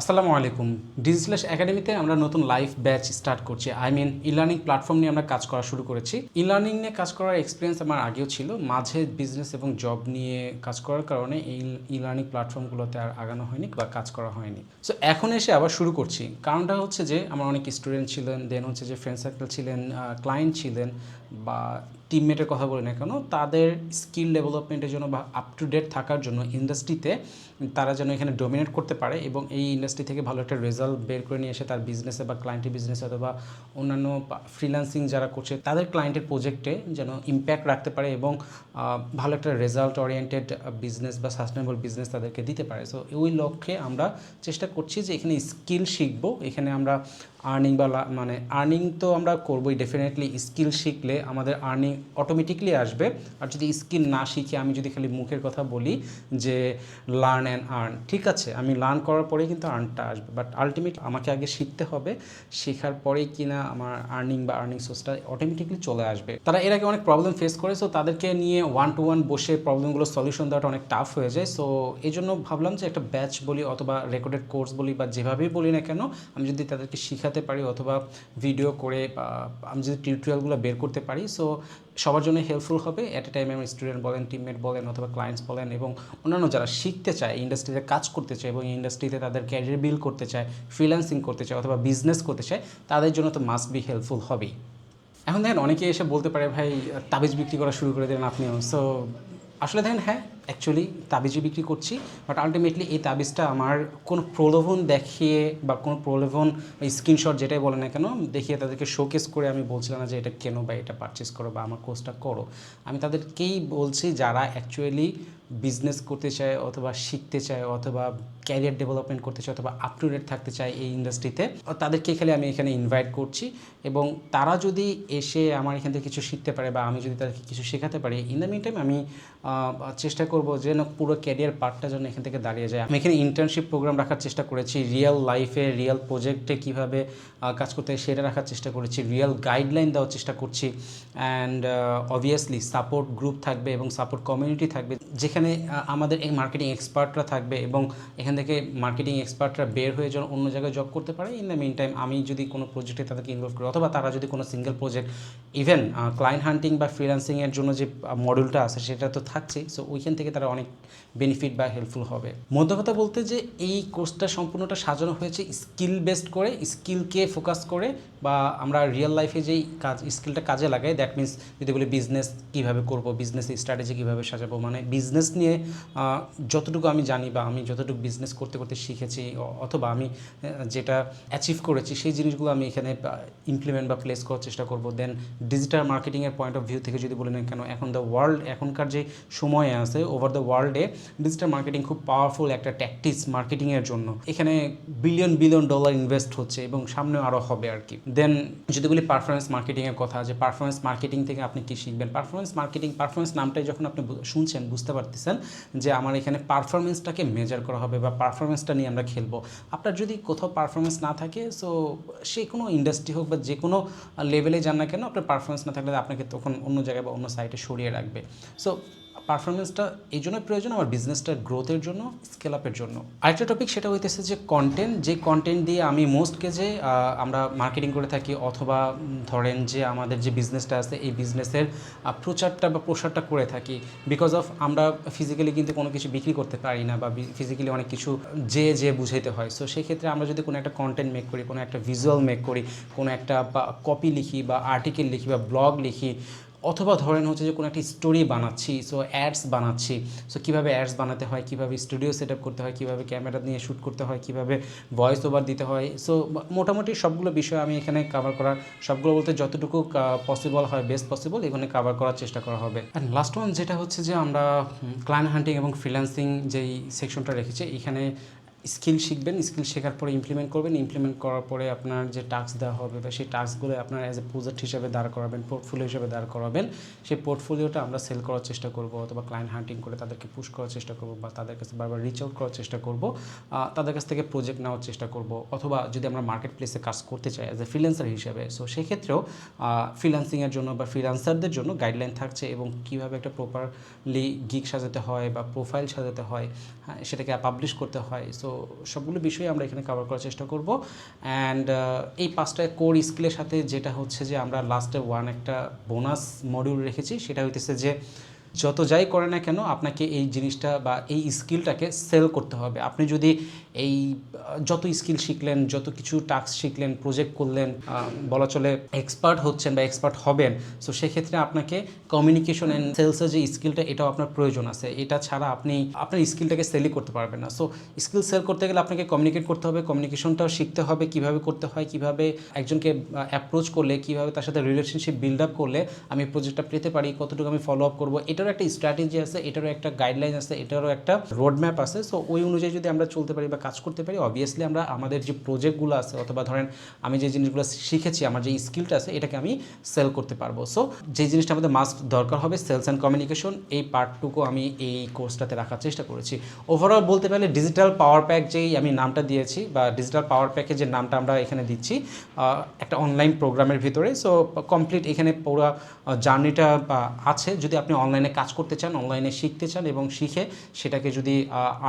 আসসালামু আলাইকুম। ডিজিটাল একাডেমিতে আমরা নতুন লাইভ ব্যাচ স্টার্ট করছি। I mean e learning platform নিয়ে আমরা কাজ করা শুরু করেছি। ই লার্নিং নিয়ে কাজ করার এক্সপিরিয়েন্স আমার আগেও ছিল। মাঝে বিজনেস এবং জব নিয়ে কাজ করার কারণে এই ই লার্নিং প্ল্যাটফর্মগুলোতে আর আগানো হয়নি বা কাজ করা হয়নি। সো এখন এসে আবার শুরু করছি। কারণটা হচ্ছে যে, আমার অনেক স্টুডেন্ট ছিলেন দেন হচ্ছে যে ফ্রেন্ড সার্কেল ছিলেন ক্লায়েন্ট ছিলেন বা টিমমেটের কথা বলি না কেন, তাদের স্কিল ডেভেলপমেন্টের জন্য বা আপ টু ডেট থাকার জন্য ইন্ডাস্ট্রিতে তারা যেন এখানে ডোমিনেট করতে পারে এবং এই ইন্ডাস্ট্রি থেকে ভালো একটা রেজাল্ট বের করে নিয়ে এসে তার বিজনেসে বা ক্লায়েন্টের বিজনেসে অথবা অন্যান্য ফ্রিল্যান্সিং যারা করছে, তাদের ক্লায়েন্টের প্রজেক্টে যেন ইম্প্যাক্ট রাখতে পারে এবং ভালো একটা রেজাল্ট ওরিয়েন্টেড বিজনেস বা সাস্টেনেবল বিজনেস তাদেরকে দিতে পারে। সো ওই লক্ষ্যে আমরা চেষ্টা করছি যে এখানে স্কিল শিখব। এখানে আমরা আর্নিং বা মানে আর্নিং তো আমরা করবোই ডেফিনেটলি স্কিল শিখলে আমাদের আর্নিং অটোমেটিকলি আসবে। আর যদি স্কিল না শিখে আমি যদি খালি মুখের কথা বলি যে লার্ন অ্যান্ড আর্ন ঠিক আছে, আমি লার্ন করার পরেই কিন্তু আর্নটা আসবে। বাট আলটিমেট আমাকে আগে শিখতে হবে, শেখার পরেই কিনা আমার আর্নিং বা আর্নিং সোর্সটা অটোমেটিকলি চলে আসবে। তারা এর আগে অনেক প্রবলেম ফেস করে সো তাদেরকে নিয়ে ওয়ান টু ওয়ান বসে প্রবলেমগুলো সলিউশন দেওয়াটা অনেক টাফ হয়ে যায়। সো এই জন্য ভাবলাম যে একটা ব্যাচ বলি অথবা রেকর্ডেড কোর্স বলি বা যেভাবেই বলি না কেন, আমি যদি তাদেরকে শিখাতে পারি অথবা ভিডিও করে বা আমি যদি টিউটোরিয়ালগুলো বের করতে পারি সো সবার জন্য হেল্পফুল হবে। অ্যাট এ টাইম আমার স্টুডেন্ট বলেন টিমমেট বলেন, অথবা ক্লায়েন্টস বলেন এবং অন্যান্য যারা শিখতে চায় ইন্ডাস্ট্রিতে কাজ করতে চায় এবং ইন্ডাস্ট্রিতে তাদের ক্যারিয়ার বিল করতে চায় ফ্রিল্যান্সিং করতে চায় অথবা বিজনেস করতে চায়, তাদের জন্য তো মাস্ট বি হেল্পফুল হবেই। এখন দেখেন, অনেকে এসে বলতে পারে, ভাই, তাবিজ বিক্রি করা শুরু করে দেবেন আপনিও। সো আসলে দেখেন হ্যাঁ অ্যাকচুয়ালি তাবিজই বিক্রি করছি বাট আলটিমেটলি এই তাবিজটা আমার কোনো প্রলোভন দেখিয়ে বা কোনো প্রলোভন স্ক্রিনশট যেটাই বলে না কেন, দেখিয়ে তাদেরকে শোকেস করে আমি বলছিলাম না যে এটা কেন বা এটা পারচেস করো বা আমার কোর্সটা করো। আমি তাদেরকেই বলছি, যারা অ্যাকচুয়ালি বিজনেস করতে চায় অথবা শিখতে চায় অথবা ক্যারিয়ার ডেভেলপমেন্ট করতে চায় অথবা আপ টু ডেট থাকতে চায় এই ইন্ডাস্ট্রিতে তাদেরকে খালি আমি এখানে ইনভাইট করছি এবং তারা যদি এসে আমার এখান থেকে কিছু শিখতে পারে বা আমি যদি তাদেরকে কিছু শেখাতে পারি ইন দ্য মিন টাইম আমি চেষ্টা করব যেন পুরো ক্যারিয়ার পার্টটা যেন এখান থেকে দাঁড়িয়ে যায়। আমি এখানে ইন্টার্নশিপ প্রোগ্রাম রাখার চেষ্টা করেছি রিয়েল লাইফে রিয়েল প্রজেক্টে কীভাবে কাজ করতে সেটা রাখার চেষ্টা করেছি রিয়েল গাইডলাইন দেওয়ার চেষ্টা করছি অ্যান্ড অবভিয়াসলি সাপোর্ট গ্রুপ থাকবে এবং সাপোর্ট কমিউনিটি থাকবে যেখানে আমাদের এই মার্কেটিং এক্সপার্টরা থাকবে এবং এখান থেকে মার্কেটিং এক্সপার্টরা বের হয়ে যেন অন্য জায়গায় জব করতে পারে ইন দ্য মেন টাইম আমি যদি কোনো প্রজেক্টে তাদেরকে ইনভলভ করি, অথবা তারা যদি কোনো single project even client hunting বা ফ্রিল্যান্সিংয়ের জন্য যে মডেলটা আছে সেটা তো থাকছেই সো ওইখান থেকে তারা অনেক বেনিফিট বা হেল্পফুল হবে। মধ্য কথা বলতে যে, এই কোর্সটা সম্পূর্ণটা সাজানো হয়েছে স্কিল বেসড করে স্কিলকে ফোকাস করে, বা আমরা রিয়েল লাইফে যেই কাজ স্কিলটা কাজে লাগাই দ্যাট মিনস যদি বলি বিজনেস কীভাবে করব বিজনেস স্ট্র্যাটেজি কীভাবে সাজাবো মানে বিজনেস নিয়ে যতটুকু আমি জানি বা আমি যতটুকু বিজনেস করতে করতে শিখেছি অথবা আমি যেটা অ্যাচিভ করেছি, সেই জিনিসগুলো আমি এখানে ইমপ্লিমেন্ট বা প্লেস করার চেষ্টা করব। দেন ডিজিটাল মার্কেটিংয়ের পয়েন্ট অফ ভিউ থেকে যদি বলি না কেন, এখন দ্য ওয়ার্ল্ড এখনকার যে সময় আছে ওভার দ্য ওয়ার্ল্ডে ডিজিটাল মার্কেটিং খুব পাওয়ারফুল একটা ট্যাকটিস মার্কেটিংয়ের জন্য। এখানে বিলিয়ন বিলিয়ন ডলার ইনভেস্ট হচ্ছে এবং সামনে আরও হবে আর কি। দেন যদি বলি পারফরমেন্স মার্কেটিংয়ের কথা, যে পারফরমেন্স মার্কেটিং থেকে আপনি কী শিখবেন? পারফরমেন্স মার্কেটিং পারফরমেন্স নামটাই যখন আপনি শুনছেন, বুঝতে পারতেছেন যে আমার এখানে পারফরমেন্সটাকে মেজার করা হবে বা পারফরমেন্সটা নিয়ে আমরা খেলব। আপনার যদি কোথাও পারফরমেন্স না থাকে সো সে কোনো ইন্ডাস্ট্রি হোক বা যে কোনো লেভেলে যান না কেন, আপনার পারফরমেন্স না থাকলে আপনাকে তখন অন্য জায়গায় বা অন্য সাইটে সরিয়ে রাখবে। সো পারফরমেন্সটা এই জন্য প্রয়োজন, আমার বিজনেসটার গ্রোথের জন্য স্কেল আপের জন্য। আরেকটা টপিক সেটা হইতেছে যে কন্টেন্ট যে কন্টেন্ট দিয়ে আমি মোস্ট কেজে আমরা মার্কেটিং করে থাকি অথবা ধরেন যে আমাদের যে বিজনেসটা আছে, এই বিজনেসের প্রচারটা বা প্রসারটা করে থাকি। বিকজ অফ আমরা ফিজিক্যালি কিন্তু কোনো কিছু বিক্রি করতে পারি না বা ফিজিক্যালি অনেক কিছু যে যে বুঝাইতে হয়। সো সেই ক্ষেত্রে আমরা যদি কোনো একটা কন্টেন্ট মেক করি, কোনো একটা ভিজুয়াল মেক করি, কোনো একটা কপি লিখি বা আর্টিকেল লিখি বা ব্লগ লিখি অথবা ধরেন হচ্ছে যে কোনো একটা স্টোরি বানাচ্ছি সো অ্যাডস বানাচ্ছি সো কীভাবে অ্যাডস বানাতে হয়, কীভাবে স্টুডিও সেট আপ করতে হয়, কীভাবে ক্যামেরা নিয়ে শ্যুট করতে হয়, কীভাবে ভয়েস ওভার দিতে হয় সো মোটামুটি সবগুলো বিষয় আমি এখানে কাভার করার, সবগুলো বলতে যতটুকু পসিবল হয় বেস্ট পসিবল এখানে কাভার করার চেষ্টা করা হবে। অ্যান্ড লাস্ট ওয়ান যেটা হচ্ছে যে আমরা ক্লায়েন্ট হান্টিং এবং ফ্রিল্যান্সিং যেই সেকশনটা রেখেছি, এখানে স্কিল শিখবেন, স্কিল শেখার পরে ইমপ্লিমেন্ট করবেন ইমপ্লিমেন্ট করার পরে আপনার যে টাস্ক দেওয়া হবে বা সেই টাস্কগুলো আপনার অ্যাজ এ প্রজেক্ট হিসেবে দাঁড় করাবেন পোর্টফোলিও হিসেবে দাঁড় করাবেন, সেই পোর্টফোলিওটা আমরা সেল করার চেষ্টা করব অথবা ক্লায়েন্ট হান্টিং করে তাদেরকে পুশ করার চেষ্টা করব বা তাদের কাছে বারবার রিচ আউট করার চেষ্টা করব তাদের কাছ থেকে প্রজেক্ট নেওয়ার চেষ্টা করব অথবা যদি আমরা মার্কেট প্লেসে কাজ করতে চাই অ্যাজ এ ফ্রিল্যান্সার হিসেবে সো সেক্ষেত্রেও ফ্রিল্যান্সিংয়ের জন্য বা ফ্রিল্যান্সারদের জন্য গাইডলাইন থাকছে এবং কীভাবে একটা প্রপারলি গিগ সাজাতে হয় বা প্রোফাইল সাজাতে হয় হ্যাঁ সেটাকে পাবলিশ করতে হয় সো সবগুলো বিষয় আমরা এখানে কাভার করার চেষ্টা করব। অ্যান্ড এই পাঁচটা কোর স্কিলের সাথে যেটা হচ্ছে যে আমরা লাস্টে ওয়ান একটা বোনাস মডিউল রেখেছি, সেটা হইতেছে যে যত যাই করে না কেন, আপনাকে এই জিনিসটা বা এই স্কিলটাকে সেল করতে হবে। আপনি যদি এই, যত স্কিল শিখলেন, যত কিছু টাস্ক শিখলেন প্রজেক্ট করলেন বলা চলে এক্সপার্ট হচ্ছেন বা এক্সপার্ট হবেন সো সেক্ষেত্রে আপনাকে কমিউনিকেশন অ্যান্ড সেলসের যে স্কিলটা এটাও আপনার প্রয়োজন আছে। এটা ছাড়া আপনি, আপনার স্কিলটাকে সেলই করতে পারবেন না। সো স্কিল সেল করতে গেলে আপনাকে কমিউনিকেট করতে হবে কমিউনিকেশনটাও শিখতে হবে, কীভাবে করতে হয়, কীভাবে একজনকে অ্যাপ্রোচ করলে, কীভাবে তার সাথে রিলেশনশিপ বিল্ড আপ করলে আমি প্রজেক্টটা পেতে পারি, কতটুকু আমি ফলো আপ করব এটারও একটা স্ট্র্যাটেজি আছে, এটারও একটা গাইডলাইন আছে, এটারও একটা রোড ম্যাপ আছে। সো ওই অনুযায়ী যদি আমরা চলতে পারি বা কাজ করতে পারি অবভিয়াসলি আমরা আমাদের যে প্রজেক্টগুলো আছে, অথবা ধরেন আমি যে জিনিসগুলো শিখেছি, আমার যে স্কিলটা আছে, এটাকে আমি সেল করতে পারব। সো যে জিনিসটা আমাদের মাস্ট দরকার হবে সেলস অ্যান্ড কমিউনিকেশন এই পার্টটুকু আমি এই কোর্সটাতে রাখার চেষ্টা করেছি। ওভারঅল বলতে পারলে ডিজিটাল পাওয়ার প্যাক যেই আমি নামটা দিয়েছি, বা ডিজিটাল পাওয়ার প্যাকের যে নামটা আমরা এখানে দিচ্ছি একটা অনলাইন প্রোগ্রামের ভিতরে। সো কমপ্লিট এখানে পুরো জার্নিটা আছে। যদি আপনি অনলাইনে কাজ করতে চান অনলাইনে শিখতে চান এবং শিখে সেটাকে যদি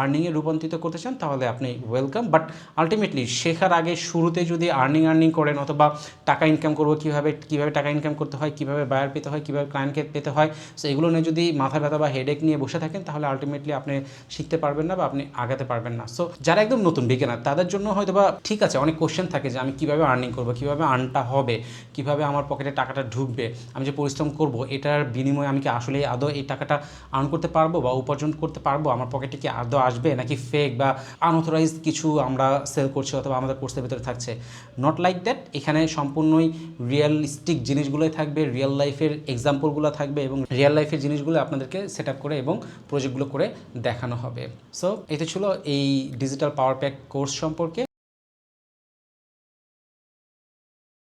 আর্নিংয়ে রূপান্তরিত করতে চান, তাহলে আপনি ওয়েলকাম বাট আলটিমেটলি শেখার আগে শুরুতে যদি আর্নিং আর্নিং করেন অথবা টাকা ইনকাম করব, কীভাবে কীভাবে টাকা ইনকাম করতে হয়, কীভাবে বায়ার পেতে হয়, কীভাবে ক্লায়েন্টকে পেতে হয় সো এগুলো নিয়ে যদি মাথা ব্যথা বা হেডেক নিয়ে বসে থাকেন, তাহলে আলটিমেটলি আপনি শিখতে পারবেন না বা আপনি আগাতে পারবেন না। সো যারা একদম নতুন বিজ্ঞানার তাদের জন্য হয়তো বা ঠিক আছে, অনেক কোশ্চেন থাকে যে আমি কীভাবে আর্নিং করব, কীভাবে আর্নটা হবে, কীভাবে আমার পকেটে টাকাটা ঢুকবে, আমি যে পরিশ্রম করব, এটার বিনিময়ে আমি কি আসলে আদৌ এই টাকাটা আর্ন করতে পারব বা উপার্জন করতে পারব? আমার পকেটে কি আদৌ আসবে? নাকি ফেক বা আনঅথরাইজ কিছু আমরা সেল করছি অথবা আমাদের কোর্সের ভিতরে থাকছে? নট লাইক দ্যাট এখানে সম্পূর্ণই রিয়েলিস্টিক জিনিসগুলোই থাকবে রিয়েল লাইফের এক্সাম্পলগুলো থাকবে এবং রিয়েল লাইফের জিনিসগুলো আপনাদেরকে সেট আপ করে এবং প্রজেক্টগুলো করে দেখানো হবে। সো এটা ছিল এই ডিজিটাল পাওয়ার প্যাক কোর্স সম্পর্কে।